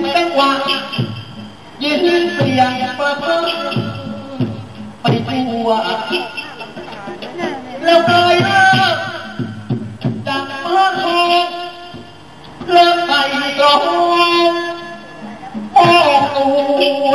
เป็นจังหวะยินเสียงประเพิดไปทั่วแล้วเคยเลิกจากเมื่อคงเลิกไปตรงมองตัว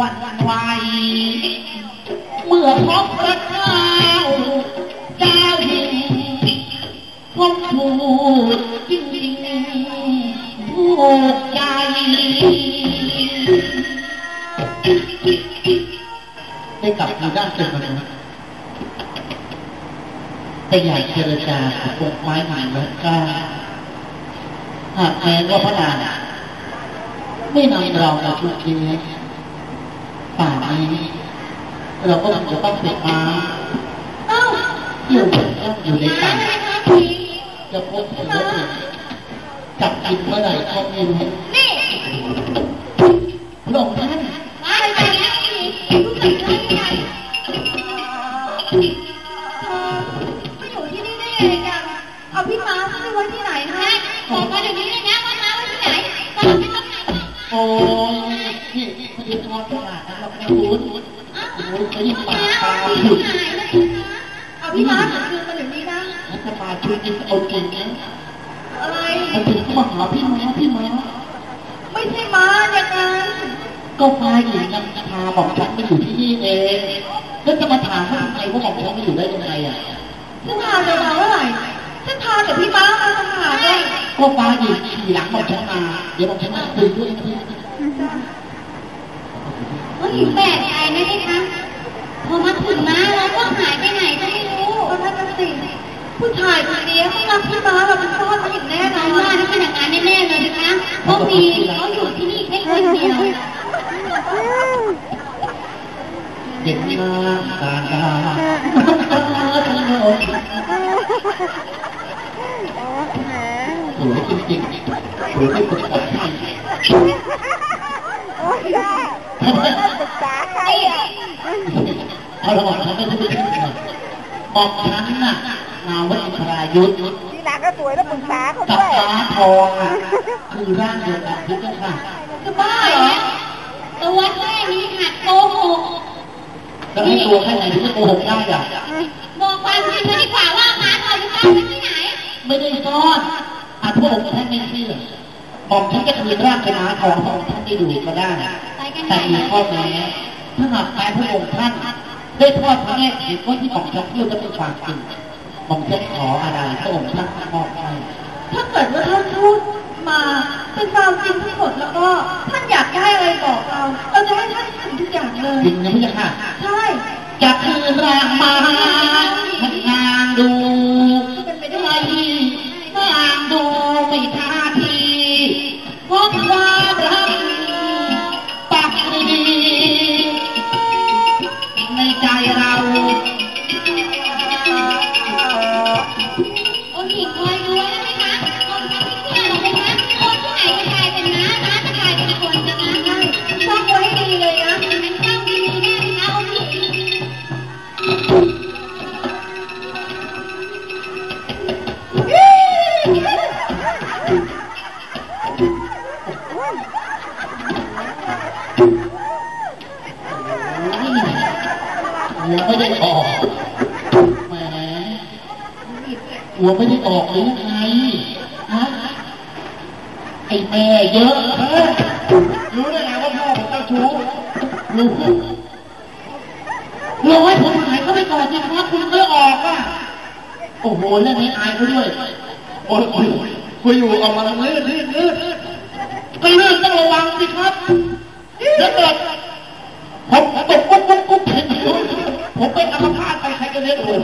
วันไหวเมื่อพบพระเจ้าเจ้าหิงพบถูกจริงจริงๆถูกใจได้กลับอยู่ด้านเป็นมนุษย์แต่อยากเจรจากับพวกไม้ใหม่แล้วก็หากแม้ว่าพระนางไม่นำเรามาชุดนี้ป่ นี้เราก็จะต้องเสกมาเอ้าอยู่ต้องอยู่ในป่าจะพบเสือถึงจับกินเมื่อไหร่ก็ไม่รู้นี่พระองท่านมาเลยไปแล้วอีกรู้จักได้ยังไงเธอมาอยู่ที่นี่ได้ยังไงกันเอาพี่ม้าไปไว้ที่ไหนฮะบอกมาเดี๋ยวนี้เลยนะว่าม้าไว้ที่ไหนตอนที่ต้องไหนโอ้ อดีทอดขนาดนั้นเราไม่รู้โอ้ยเขายิ่งปากตาหยุดเอาพี่ม้าคืนมาเดี๋ยวนี้นะแล้วจะมาช่วยกินเอาจริงนะอะไรมันถึงก็มาหาพี่ม้าพี่ม้าไม่ใช่ม้าอย่างนั้นก็พาหญิงนำพาบอกฉันมาอยู่ที่นี่เองแล้วจะมาถามว่าทำไมว่าบอกฉันมาอยู่ได้ยังไงอะฉันพาเธอมาเมื่อไหร่ฉันพาแต่พี่ม้ามาต่างหากเลยก็ฟ้าหญิงขี่หลังบอกฉันมา เดี๋ยวบอกฉันมาคุยด้วยนะพี่ เฮ้ยแปลกใจนะที่คะพอมาถึงม้าแล้วก็หายไปไหนก็ไม่รู้ก็นั่นน่ะสิผู้ชายคนนี้เขารักพี่ม้าเราเป็นซ่อนมาอย่างแน่นอนว่าถ้าเป็นอย่างนั้นแน่ๆเลยนะคะเพราะมีเขาอยู่ที่นี่แค่คนเดียวเด็กหน้าตาดาถนนสวยจริงๆสวยที่สุดขอ ไทยเอาบอกฉันไม่พูดถึงหรอกบอกฉันน่ะนามว่าอินทรายุทธพี่นางก็สวยแล้วปรึกษาเขากับด้วย ฟ้าทองอะคือร่างเดียวกันทุกท่าค่ะจะบ้าเหรอตัวแค่นี้หัดโกหกแล้วให้ตัวแค่ไหนถึงจะโกหกได้อะบอกความจริงมาดีกว่าว่าม้าเราอยู่บ้านที่ไหนไม่ได้ซ่อนอาจพระองค์ท่านไม่เชื่อบอกฉันจะคืนร่างเป็นม้าทองพระองท่านได้ดูก็ได้แต่มีข้อแม้ถ้าหากแม้พระองค์ท่าน ได้ทอดพระเนตรเห็นว่าที่ของฉันพูดจะเป็นความจริงผมจะขออะไรพระองค์ท่านมอบให้ถ้าเกิดว่าท่านพูดมาเป็นความจริงทั้งหมดแล้วก็ท่านอยากได้อะไรบอกเรา เราจะให้ท่านทำทุกอย่างเลยจริงนะพี่ค่ะใช่ หัวไม่ได้ออกหรือยังไงฮะไอ้แม่เยอะฮ้ยรู้ได้ไงว่าพ่อผมเจ้าชู้รู้รอให้ผมหายเข้าไปก่อนสิครับคุณไม่ออกอะโอ้โหเรื่องนี้อายเขาด้วยโอ้ยโอ้ยคุยอยู่ออกมาลื่นลื่นลื่นก็ลื่นต้องระวังสิครับแล้วเกิดผมตกปุ๊บปุ๊บปุ๊บเห็นผมเป็นอัมพาตไปใครก็เลี้ยงผม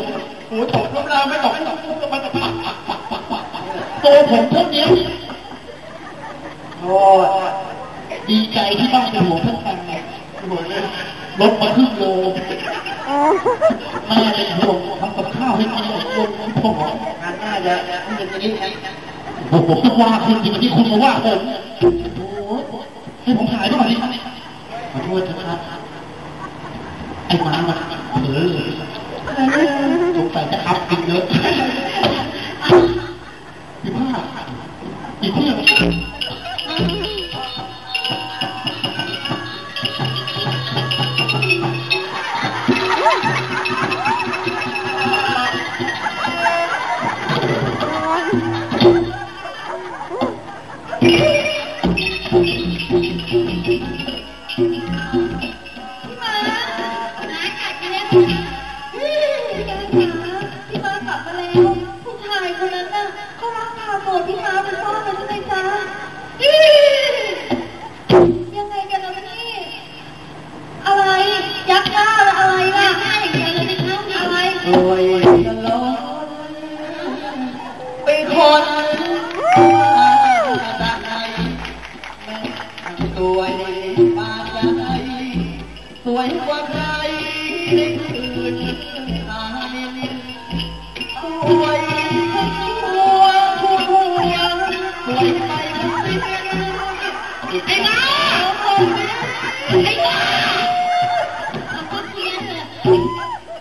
อ้โหตกน้ำลายไม่ตกไม่ตกปุ๊บมันจะปักปักปักปักปักปักตัวผมเท่านี้โอ้ดีใจที่บ้านเป็นหัวเพื่อนกันเนี่ยรถมาครึ่งโลแม่เป็นห่วงทำกับข้าวให้กินหมดลงผมงานหน้าจะไม่เป็นอย่างนี้โอ้โหว่าคุณจริงที่คุณมาว่าผมโอ้ให้ผมหายไปก่อนดิขอโทษนะครับไอ้ม้ามันเผลอ สงสัยจะอัพกินเยอะพี่ผ้าอีเที่ยง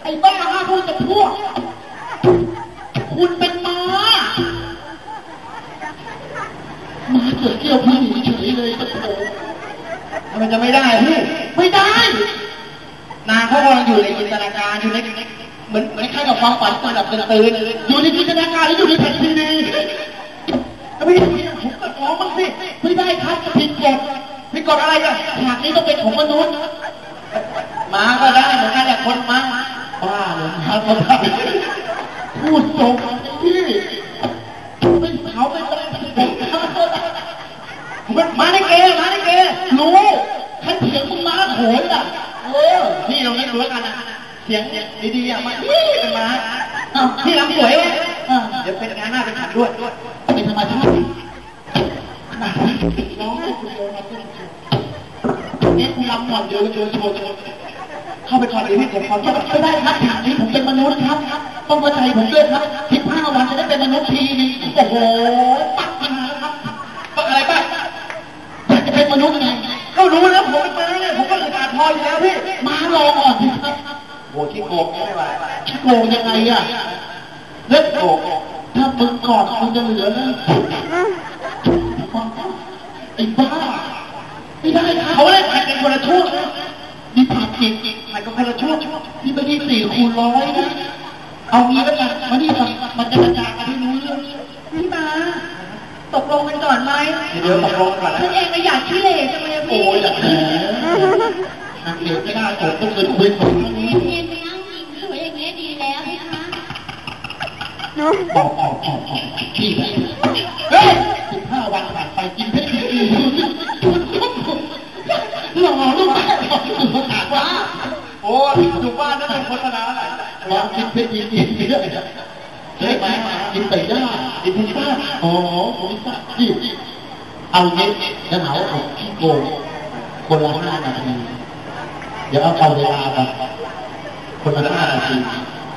ไอ้บ้าห้าพูดกับพวก คุณเป็นม้าม้าเกิดเกี่ยวผู้หญิงเฉยเลยตะโถมันจะไม่ได้พี่ ไม่ได้ นางเขากำลังอยู่ในจินตนาการอยู่ในเหมือนเหมือนคล้ายกับความฝันตื่นหลับตื่นตื่นอยู่ในจินตนาการหรืออยู่ในแผ่นซีดีแล้วพี่ผมก็ร้องบ้างสิไม่ได้ครับผิดกฎ ผิดกฎอะไรอะฉากนี้ต้องเป็นของมนุษย์มาก็ได้เหมือนกันแหละคนมาบ้าเลยมาก็ได้พูดตรงพี่ไม่เขาไม่ได้ผมผมเป็นม้าในเกม้าในเกรู้ฉันเถียงมึงมาโขนอะเออพี่เราไม่รู้แล้วกันนะเสียงดีๆอะมาเป็นมาอ้าพี่รำสวยเลยเดี๋ยวเป็นงานหน้าเป็นขันด้วยเป็นธรรมชาติ ก่อนเดี๋ยวเดินโชว์โชว์เข้าไปก่อนเดี๋ยวพี่ผมขอไม่ได้ครับฉากนี้ผมเป็นมนุษย์ครับ ต้องเข้าใจผมด้วยครับสิบห้าวันจะได้เป็นมนุษย์ทีนึงโอ้โหปักมาครับปักอะไรปักอยากจะเป็นมนุษย์ไงก็รู้แล้วผมเป็นม้าเนี่ยผมก็อึดอัดพออยู่แล้วพี่มารองก่อนสิครับโหขี้โกงไม่ไหวขี้โกงยังไงอะเล่นโกงถ้ามึงกอดมึงจะเหลือเลยไอ้บ้า คนละช่วงนะนี่ผัดอีกแข่งกันคนละช่วงนี่ไม่ได้สี่คูณร้อยนะ เอางี้แล้วกันมานี่ก่อนมันจะกระจายกันให้รู้เรื่องพี่มาตกลงกันก่อนไหมเดี๋ยวตกลงก่อนนะฉันเองก็อยากขี้เหร่จังเลยโอ้พี่ยอยากแหมนางเอกไม่ได้ตกต้องเคยคุยกับเรียนไปนั่งกินสวยอย่างเงี้ยดีแล้วนะคะออกออกออกออกพี่ไปเฮ้ยสิบห้าวันผ่านไปกินเพชรดีหล่อลูก แม่หล่อสุดถามว่า โอ้ยอยู่บ้านนั่นเป็นโฆษณาอะไรลองกินเพชรดีดีเรื่อยใช่ไหมกินไปได้กินเพชรบ้าอ๋อผมไม่ทราบนี่เอาเงี้ยจะหาว่าผมขี้โกงคนละห้านาทีเดี๋ยวเอาเอาเวลาแบบคนละห้านาที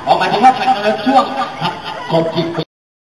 ออกมาถึงว่าแข่งกันเลยช่วงครับกดจิตไป